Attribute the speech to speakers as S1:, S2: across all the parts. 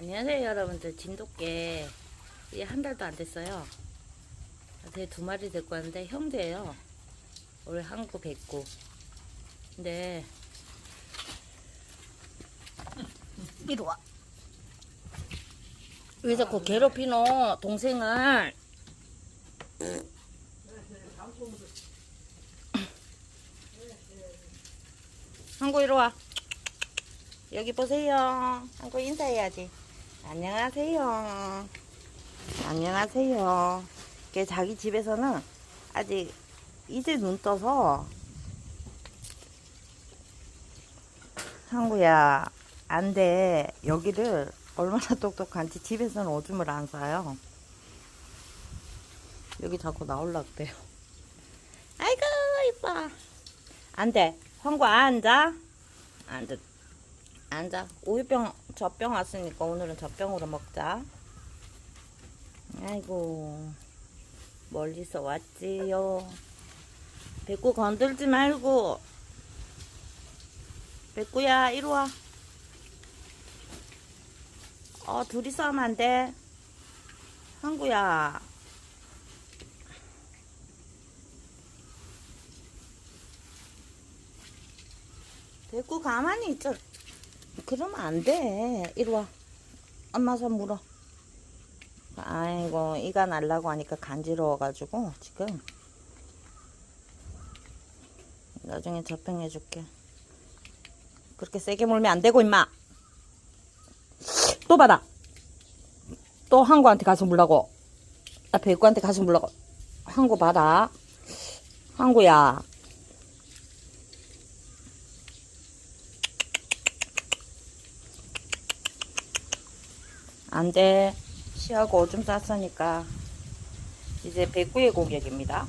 S1: 안녕하세요 여러분들. 진돗개. 이게 한 달도 안 됐어요. 제 두 마리 데리고 왔는데 형제예요. 올해 한구 뵙고. 근데 이리 와. 왜 자꾸 괴롭히노 동생을? 한구 이리 와. 여기 보세요. 한번 인사해야지. 안녕하세요. 안녕하세요. 걔 자기 집에서는 아직 이제 눈 떠서 한구야 안 돼. 여기를 얼마나 똑똑한지 집에서는 오줌을 안 싸요. 여기 자꾸 나올라 그래요. 아이고 이뻐. 안 돼. 황구 앉아. 앉아. 앉아. 우유병, 젖병 왔으니까 오늘은 젖병으로 먹자. 아이고, 멀리서 왔지요. 배꼽 건들지 말고. 배꼽야, 이리 와. 어, 둘이 싸우면 안 돼. 한구야. 배꼽 가만히 있자. 그러면 안 돼. 이리 와. 엄마 손 물어. 아이고, 이가 날라고 하니까 간지러워가지고, 지금. 나중에 접행해줄게. 그렇게 세게 물면 안 되고, 임마. 또 받아. 또 항구한테 가서 물라고. 아, 백구한테 가서 물라고. 항구 받아. 항구야. 안 돼. 시하고 오줌 쌌으니까 이제 백구의 공격입니다.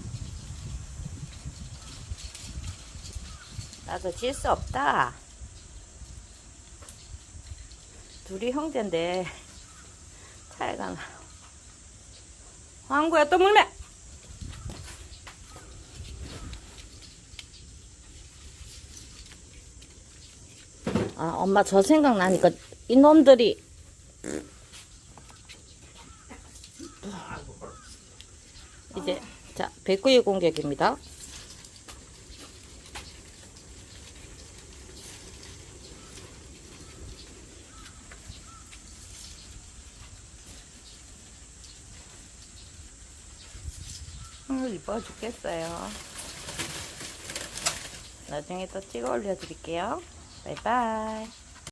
S1: 나도 질 수 없다. 둘이 형제인데 차이가 나. 황구야 또 물매. 아 엄마 저 생각나니까 이놈들이 이제 자 백구의 공격입니다. 아, 이뻐 죽겠어요. 나중에 또 찍어 올려드릴게요. 바이바이.